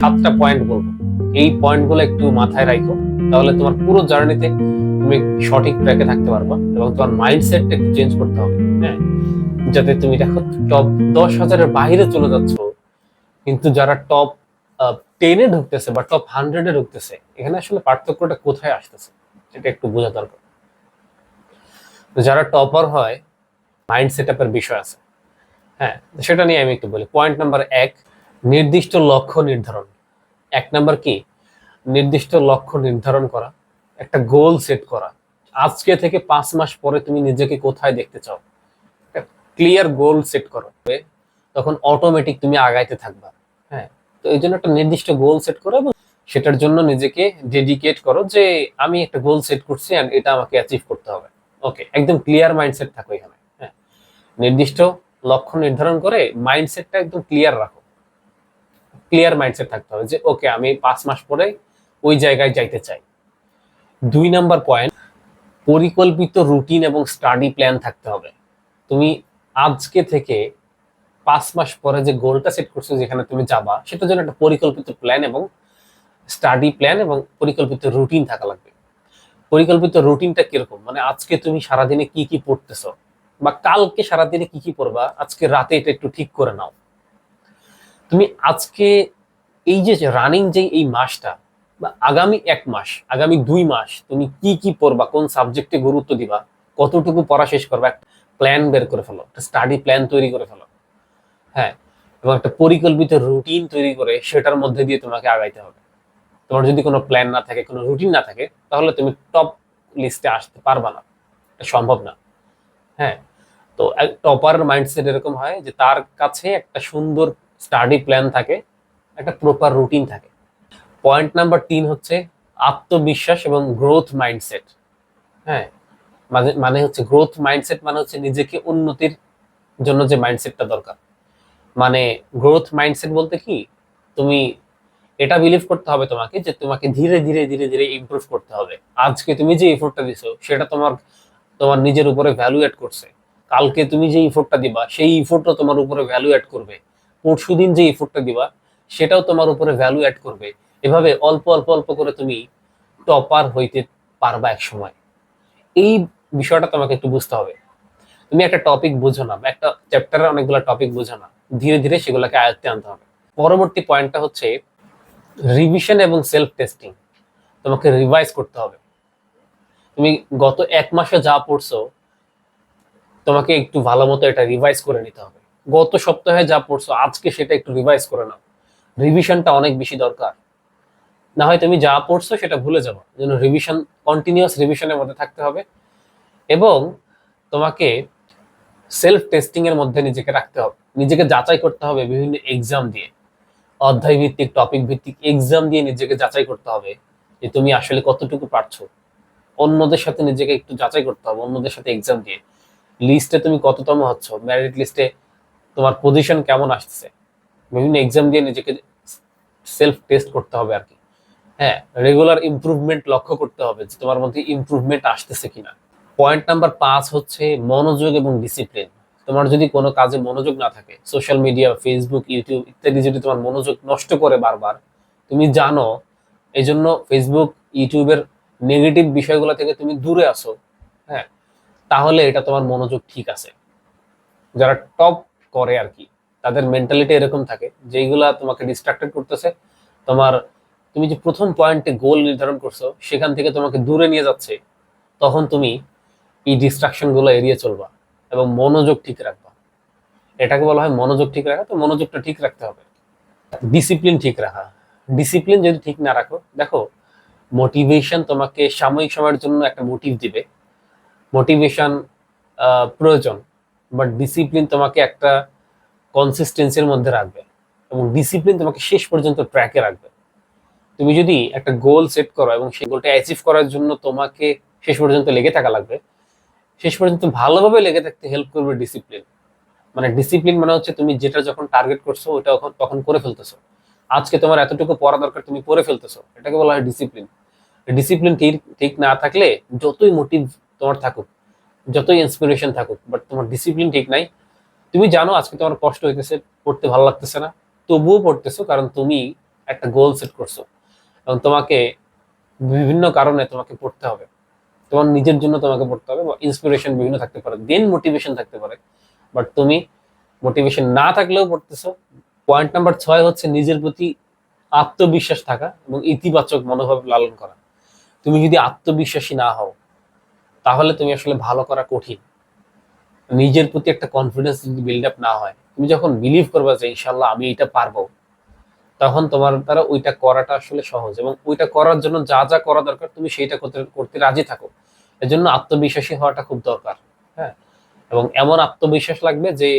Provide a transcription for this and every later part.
সাতটা পয়েন্ট বলব। এই পয়েন্টগুলো একটু মাথায় রাখো, তাহলে তোমার পুরো জার্নিতে তুমি সঠিক ট্র্যাকে থাকতে পারবা এবং তোমার মাইন্ডসেটটা একটু চেঞ্জ করতে হবে হ্যাঁ? যাতে তুমি দেখো টপ দশ হাজারের বাইরে চলে যাচ্ছ, কিন্তু যারা টপ টেনে ঢুকতেছে বা টপ হান্ড্রেডে ঢুকতেছে, এখানে আসলে পার্থক্যটা কোথায় আসতেছে, সেটা একটু বোঝা দরকার। যারা টপার হয় মাইন্ড সেট আপের বিষয় আছে হ্যাঁ? সেটা নিয়ে আমি একটু বলি। পয়েন্ট নাম্বার এক নির্দিষ্ট লক্ষ্য নির্ধারণ। এক নাম্বার কি? নির্দিষ্ট লক্ষ্য নির্ধারণ করা, একটা গোল সেট করা। আজকে থেকে পাঁচ মাস পরে তুমি নিজেকে কোথায় দেখতে চাও? ক্লিয়ার গোল সেট করো। তখন অটোমেটিক তুমি আগাইতে থাকবা। হ্যাঁ তো এই জন্য একটা নির্দিষ্ট গোল সেট করো এবং সেটার জন্য নিজেকে ডেডিকেট করো যে আমি একটা গোল সেট করছি অ্যান্ড এটা আমাকে অ্যাচিভ করতে হবে। ওকে একদম ক্লিয়ার মাইন্ডসেট থাকো এখানে। হ্যাঁ নির্দিষ্ট লক্ষ্য নির্ধারণ করে মাইন্ডসেটটা একদম ক্লিয়ার রাখো। ক্লিয়ার মাইন্ডসেট থাকতে হবে যে ওকে আমি পাঁচ মাস পরে ওই জায়গায় যাইতে চাই। দুই নাম্বার পয়েন্ট পরিকল্পিত রুটিন এবং স্টাডি প্ল্যান থাকতে হবে। তুমি আজকে থেকে পাঁচ মাস পরে যে গোলটা সেট করছ, যেখানে তুমি যাবা, সেটার জন্য একটা পরিকল্পিত প্ল্যান এবং স্টাডি প্ল্যান এবং পরিকল্পিত রুটিন থাকা লাগবে। পরিকল্পিত রুটিনটা কীরকম? মানে আজকে তুমি সারাদিনে কি কি পড়তেছো? বা কালকে সারাদিনে কি কি পড়বা? আজকে রাতে এটা একটু ঠিক করে নাও। তুমি আজকে এই যে রানিং যে এই মাসটা, বা আগামী এক মাস, আগামী দুই মাস, তুমি কি কি পড়বা, কোন সাবজেক্টে গুরুত্ব দিবা, কতটুকু পড়া শেষ করবা, একটা প্ল্যান বের করে ফেলো, একটা স্টাডি প্ল্যান তৈরি করে ফেলো। হ্যাঁ এবং একটা পরিকল্পিত রুটিন তৈরি করে সেটার মধ্যে দিয়ে তোমাকে আগাইতে হবে। তোমার যদি কোনো প্ল্যান না থাকে, কোনো রুটিন না থাকে, তাহলে তুমি টপ লিস্টে আসতে পারবা না। এটা সম্ভব না। হ্যাঁ তো টপার মাইন্ডসেট এরকম হয় যে তার কাছে একটা সুন্দর স্টাডি প্ল্যান থাকে, একটা প্রপার রুটিন থাকে। পয়েন্ট নাম্বার তিন হচ্ছে আত্মবিশ্বাস এবং গ্রোথ মাইন্ডসেট হ্যাঁ মানে মানে হচ্ছে গ্রোথ মাইন্ডসেট মানে হচ্ছে নিজেকে উন্নতির জন্য যে মাইন্ডসেটটা দরকার। মানে গ্রোথ মাইন্ডসেট বলতে কি, তুমি এটা বিলিভ করতে হবে তোমাকে যে তোমাকে ধীরে ধীরে ধীরে ধীরে ইমপ্রুভ করতে হবে। আজকে তুমি যে এফোর্টটা দিছো, সেটা তোমার তোমার নিজের উপরে ভ্যালু অ্যাড করছে। কালকে তুমি যে ইফোর্টটা দিবা, সেই ইফোর্টটা তোমার উপরে ভ্যালু অ্যাড করবে। পরশু দিন যে ইফোর্টটা দিবা, সেটাও তোমার উপরে ভ্যালু অ্যাড করবে। এভাবে অল্প অল্প অল্প করে তুমি টপার হইতে পারবা এক সময় এই বিষয়টা তোমাকে একটু বুঝতে হবে। তুমি একটা টপিক বুঝো না একটা চ্যাপ্টারে অনেকগুলো টপিক বুঝো না। ধীরে ধীরে সেগুলোকে আয়ত্তে আনতে হবে। পরবর্তী পয়েন্টটা হচ্ছে রিভিশন এবং সেলফ টেস্টিং তোমাকে রিভাইজ করতে হবে। তুমি গত এক মাসে যা পড়ছো, তোমাকে একটু ভালো মতো এটা রিভাইজ করে নিতে হবে। গত সপ্তাহে যা পড়ছো, আজকে সেটা একটু রিভাইজ করে নাও। রিভিশনটা অনেক বেশি দরকার। না হয় তুমি যা পড়ছো সেটা ভুলে যাব যেন রিভিশন কন্টিনিউয়াস রিভিশনের মধ্যে থাকতে হবে। এবং তোমাকে সেলফ টেস্টিং এর মধ্যে নিজেকে রাখতে হবে। নিজেকে যাচাই করতে হবে বিভিন্ন এক্সাম দিয়ে। অধ্যায় ভিত্তিক টপিক ভিত্তিক এক্সাম দিয়ে নিজেকে যাচাই করতে হবে যে তুমি আসলে কতটুকু পারছ। অন্যদের সাথে নিজেকে একটু যাচাই করতে হবে, অন্যদের সাথে এক্সাম দিয়ে। লিস্টে তুমি কততম হচ্ছ? মেরিট লিস্টে তোমার পজিশন কেমন আসতেছে বিভিন্ন এক্সাম দিয়ে নিজেকে সেলফ টেস্ট করতে হবে আর কি। হ্যাঁ রেগুলার ইমপ্রুভমেন্ট লক্ষ্য করতে হবে যে তোমার মধ্যে ইমপ্রুভমেন্ট আসতেছে কিনা। পয়েন্ট নাম্বার পাঁচ হচ্ছে মনোযোগ এবং ডিসিপ্লিন তোমার যদি কোনো কাজে মনোযোগ না থাকে সোশ্যাল মিডিয়া ফেসবুক ইউটিউব ইত্যাদি যদি তোমার মনোযোগ নষ্ট করে বারবার, তুমি জানো এই জন্য ফেসবুক ইউটিউবের নেগেটিভ বিষয়গুলো থেকে তুমি দূরে আসো হ্যাঁ তাহলে এটা তোমার মনোযোগ ঠিক আছে। যারা টপ করে আর কি। তাদের মেন্টালিটি এরকম থাকে, যেইগুলা তোমাকে ডিস্ট্রাক্টেড করতেছে। তোমার, তুমি যে প্রথম পয়েন্টে গোল নির্ধারণ করছ, সেখান থেকে তোমাকে দূরে নিয়ে যাচ্ছে, তখন তুমি এই ডিস্ট্রাকশনগুলো এড়িয়ে চলবা এবং মনোযোগ ঠিক রাখবা। এটাকে বলা হয় মনোযোগ ঠিক রাখা, তো মনোযোগটা ঠিক রাখতে হবে। ডিসিপ্লিন ঠিক রাখা। ডিসিপ্লিন যদি ঠিক না রাখো, দেখো মোটিভেশন তোমাকে সাময়িক সময়ের জন্য একটা মোটিভ দিবে। মোটিভেশন প্রয়োজন। বাট ডিসিপ্লিন তোমাকে একটা কনসিস্টেন্সির মধ্যে রাখবে এবং ডিসিপ্লিন তোমাকে শেষ পর্যন্ত ট্র্যাকে রাখবে। তুমি যদি একটা গোল সেট করো এবং সেই গোলটা অ্যাচিভ করার জন্য তোমাকে শেষ পর্যন্ত লেগে থাকা লাগবে, শেষ পর্যন্ত ভালোভাবে লেগে থাকতে হেল্প করবে ডিসিপ্লিন মানে ডিসিপ্লিন মানে হচ্ছে তুমি যেটা যখন টার্গেট করছ, ওটা তখন করে ফেলতেছো। আজকে তোমার এতটুকু পড়া দরকার, তুমি পড়ে ফেলতেছো। এটাকে বলা হয় ডিসিপ্লিন ডিসিপ্লিন ঠিক ঠিক না থাকলে যতই মোটিভ তোমার থাকুক যতই ইন্সপিরেশন থাকুক বাট তোমার ডিসিপ্লিন ঠিক নাই। তুমি জানো আজকে তোমার কষ্ট হইতেছে, পড়তে ভালো লাগতেছে না। তবুও পড়তেছো, কারণ তুমি একটা গোল সেট করছ। এবং তোমাকে বিভিন্ন কারণে তোমাকে পড়তে হবে। তোমার নিজের জন্য তোমাকে পড়তে হবে, বা ইন্সপিরেশন বিভিন্ন থাকতে পারে। দেন মোটিভেশন থাকতে পারে। বাট তুমি মোটিভেশন না থাকলেও পড়তেছো। পয়েন্ট নাম্বার ছয় হচ্ছে নিজের প্রতি আত্মবিশ্বাস থাকা এবং ইতিবাচক মনোভাব লালন করা। তুমি যদি আত্মবিশ্বাসী না হও তাহলে তুমি আসলে ভালো করা কঠিন। নিজের প্রতি একটা কনফিডেন্স যদি বিল্ড আপ না হয়, তুমি যখন বিলিভ করবে যে ইনশাল্লাহ আমি এটা পারব, তখন তোমার দ্বারা ওইটা করাটা আসলে সহজ এবং ওইটা করার জন্য যা যা করা দরকার তুমি সেইটা করতে করতে রাজি থাকো। এজন্য আত্মবিশ্বাসী হওয়াটা খুব দরকার হ্যাঁ? এবং এমন আত্মবিশ্বাস লাগবে যে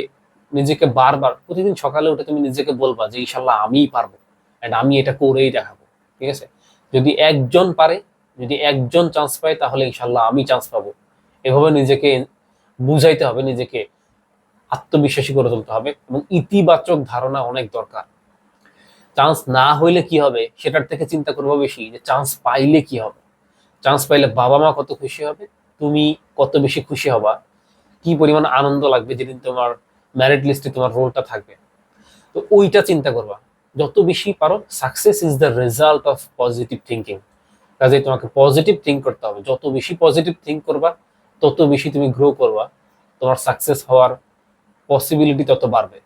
নিজেকে বারবার, প্রতিদিন সকালে উঠে তুমি নিজেকে বলবা যে ইনশাল্লাহ আমিই পারব অ্যান্ড আমি এটা করেই দেখাবো, ঠিক আছে? যদি একজন পারে যদি একজন চান্স পায়, তাহলে ইনশাল্লাহ আমি চান্স পাবো। এভাবে নিজেকে বুঝাইতে হবে, নিজেকে আত্মবিশ্বাসী করে তুলতে হবে এবং ইতিবাচক ধারণা অনেক দরকার। চান্স না হইলে কি হবে? সেটার থেকে চিন্তা করব বেশি, যে চান্স পাইলে কি হবে? চান্স পাইলে বাবা মা কত খুশি হবে? তুমি কত বেশি খুশি হবা? কি পরিমাণ আনন্দ লাগবে যেদিন তোমার ম্যারিট লিস্টে তোমার রোলটা থাকবে? তো ওইটা চিন্তা করবা। যত বেশি পারো success is the result of positive thinking কাজে তোমাকে পজিটিভ থিঙ্ক করতে হবে। যত বেশি পজিটিভ থিঙ্ক করবা, তত বেশি তুমি গ্রো করবা। তোমার সাকসেস হওয়ার পসিবিলিটি তত বাড়বে।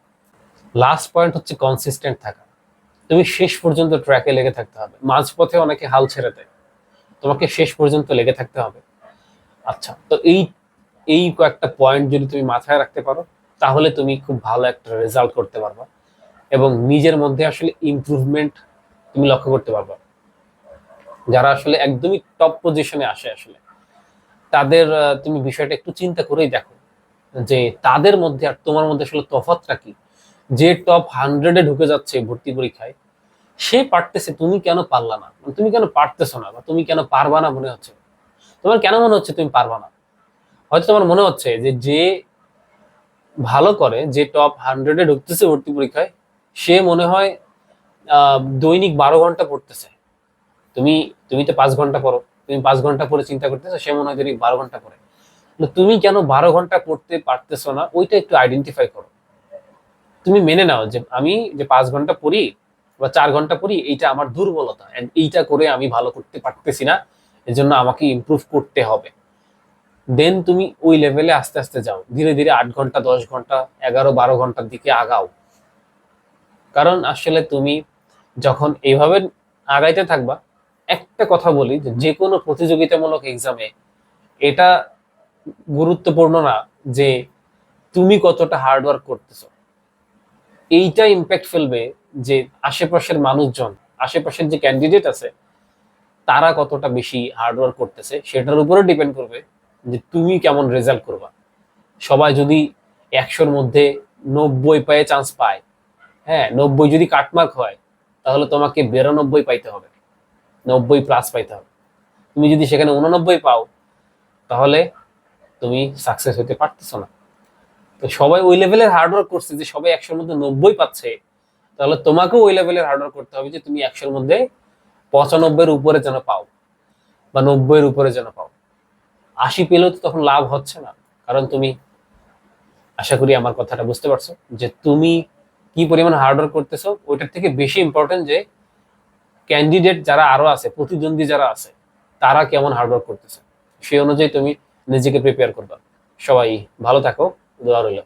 লাস্ট পয়েন্ট হচ্ছে কনসিস্টেন্ট থাকা। তুমি শেষ পর্যন্ত ট্র্যাকে লেগে থাকতে হবে। মাঝপথে অনেকে হাল ছেড়ে দেয়। তোমাকে শেষ পর্যন্ত লেগে থাকতে হবে। আচ্ছা তো এই এই কয়েকটা পয়েন্ট যদি তুমি মাথায় রাখতে পারো, তাহলে তুমি খুব ভালো একটা রেজাল্ট করতে পারবা। এবং নিজের মধ্যে আসলে ইমপ্রুভমেন্ট তুমি লক্ষ্য করতে পারবা। যারা আসলে একদমই টপ পজিশনে আসে আসলে, তাদের তুমি বিষয়টা একটু চিন্তা করেই দেখো যে তাদের মধ্যে আর তোমার মধ্যে আসলে তফাৎটা কি? যে টপ হান্ড্রেডে ঢুকে যাচ্ছে ভর্তি পরীক্ষায়, সে পারতেছে তুমি কেন পারলা না? মানে তুমি কেন পারতেছো না বা তুমি কেন পারবা না মনে হচ্ছে? তোমার কেন মনে হচ্ছে তুমি পারবা না? হয়তো তোমার মনে হচ্ছে যে যে ভালো করে যে টপ হান্ড্রেডে ঢুকতেছে ভর্তি পরীক্ষায়, সে মনে হয় দৈনিক বারো ঘণ্টা পড়তেছে। তুমি তুমি তো পাঁচ ঘণ্টা পড়ো, তুমি পাঁচ ঘণ্টা পরে চিন্তা করতেছো, সে মনে হয় দৈনিক বারো ঘণ্টা পড়ে। তুমি কেন বারো ঘণ্টা পড়তে পারতেছো না, ওইটা একটু আইডেন্টিফাই করো। তুমি মেনে নাও যে আমি যে পাঁচ ঘণ্টা পড়ি বা চার ঘণ্টা পড়ি, এইটা আমার দুর্বলতা এইটা করে আমি ভালো করতে পারতেছি না, এজন্য আমাকে ইমপ্রুভ করতে হবে। দেন তুমি ওই লেভেলে আস্তে আস্তে যাও, ধীরে ধীরে আট ঘণ্টা, দশ ঘণ্টা, এগারো, বারো ঘণ্টার দিকে আগাও। কারণ আসলে তুমি যখন এইভাবে আগাইতে থাকবা একটা কথা বলি যে কোনো প্রতিযোগিতামূলক এক্সামে এটা গুরুত্বপূর্ণ না যে তুমি কতটা হার্ডওয়ার্ক করতেছো। এইটা ইম্প্যাক্ট ফেলবে যে আশেপাশের মানুষজন, আশেপাশের যে ক্যান্ডিডেট আছে, তারা কতটা বেশি হার্ডওয়ার্ক করতেছে সেটার উপরে ডিপেন্ড করবে যে তুমি কেমন রেজাল্ট করবা। সবাই যদি একশোর মধ্যে নব্বই পায়ে চান্স পায় হ্যাঁ নব্বই যদি কাটমার্ক হয়, তাহলে তোমাকে বিরানব্বই পাইতে হবে। নব্বই প্লাস পাইতে হবে। তুমি যদি সেখানে উননব্বই পাও, তাহলে তুমি সাকসেস হতে পারতেছো না। তো সবাই ওই লেভেলের হার্ডওয়ার্ক করছে যে সবাই একশোর মধ্যে নব্বই পাচ্ছে, তাহলে তোমাকেও ওই লেভেলের হার্ডওয়ার্ক করতে হবে যে তুমি একশোর মধ্যে পঁচানব্বইয়ের উপরে যেন পাও বা নব্বইয়ের উপরে যেন পাও। আশি পেলেও তো তখন লাভ হচ্ছে না, কারণ তুমি, আশা করি আমার কথাটা বুঝতে পারছ যে তুমি কি পরিমাণ হার্ডওয়ার্ক করতেছো, ওইটার থেকে বেশি ইম্পর্টেন্ট যে ক্যান্ডিডেট যারা আরও আছে, প্রতিদ্বন্দ্বী যারা আছে, তারা কেমন হার্ডওয়ার্ক করতেছে? সেই অনুযায়ী তুমি নিজেকে প্রিপেয়ার করবা। সবাই ভালো থাকো, দোয়া রইল।